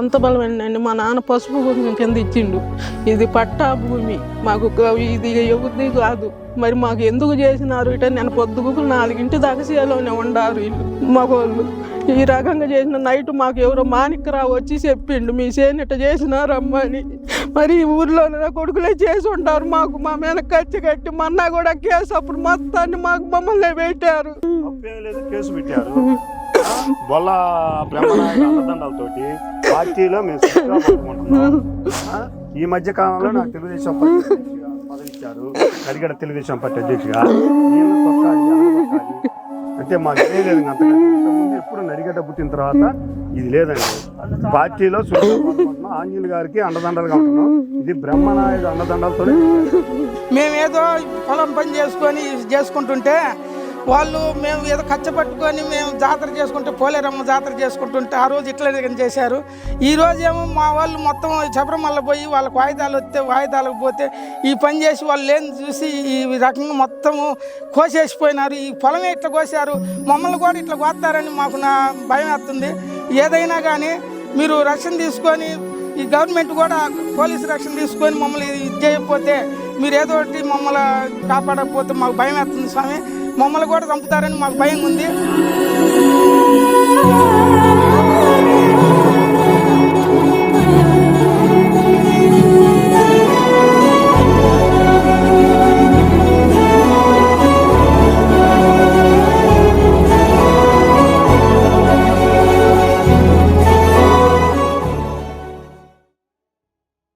అంత బలమైందండి. మా నాన్న పసుపు భూమి కింద ఇచ్చిండు. ఇది పట్టా భూమి. మాకు ఇది ఎవరిది కాదు. మరి మాకు ఎందుకు చేసినారు? ఇట నేను పొద్దుగుకులు నాలుగింటి దగసీయలోనే ఉండారు వీళ్ళు ఈ రకంగా చేసిన నైట్ మాకు ఎవరో మానిక్కరావు వచ్చి చెప్పిండు మీ చేసినట్టు చేసినారమ్మని. మరి ఈ ఊర్లో కొడుకులే చేసి ఉంటారు. మాకు మా మీద కచ్చి కట్టి మన్నా కూడా కేసు అప్పుడు మొత్తాన్ని మాకు మమ్మల్ని పెట్టారు కేసు పెట్టారు. బొల్ల బ్రహ్మనాయుడు పార్టీలో మేము ఈ మధ్య కాలంలో నాకు తెలుగుదేశం పార్టీ అధ్యక్షుడిగా ఇచ్చారు. తెలుగుదేశం పార్టీ అధ్యక్షుగా అంటే మాకు తెలియలేదు లేదు బిడ్డ పుట్టిన తర్వాత ఇది లేదండి. పార్టీలో సుఖంగా ఆంజనేయులు గారికి అండదండలుగా ఉంటున్నాం ఇది బ్రహ్మనాయుడు అండదండలతో మేమేదో పొలం పని చేసుకొని చేసుకుంటుంటే వాళ్ళు మేము ఏదో కచ్చపట్టుకొని మేము జాతర చేసుకుంటే పోలేరమ్మ జాతర చేసుకుంటుంటే ఆ రోజు ఇట్లా చేశారు. ఈ రోజు ఏమో మా వాళ్ళు మొత్తం శబరిమల పోయి వాళ్ళకి వాయిదాలు వస్తే వాయిదాలకు పోతే ఈ పని చేసి వాళ్ళు లేని చూసి ఈ రకంగా మొత్తము కోసేసిపోయినారు. ఈ పొలమే ఇట్లా కోసారు మమ్మల్ని కూడా ఇట్లా కోస్తారని మాకు నా భయం వేస్తుంది. ఏదైనా కానీ మీరు రక్షణ తీసుకొని ఈ గవర్నమెంట్ కూడా పోలీసు రక్షణ తీసుకొని మమ్మల్ని ఇది చేయకపోతే మీరు ఏదో ఒకటి మమ్మల్ని కాపాడకపోతే మాకు భయం వేస్తుంది స్వామి. మమ్మల్ని కూడా చంపుతారని మాకు భయం ఉంది.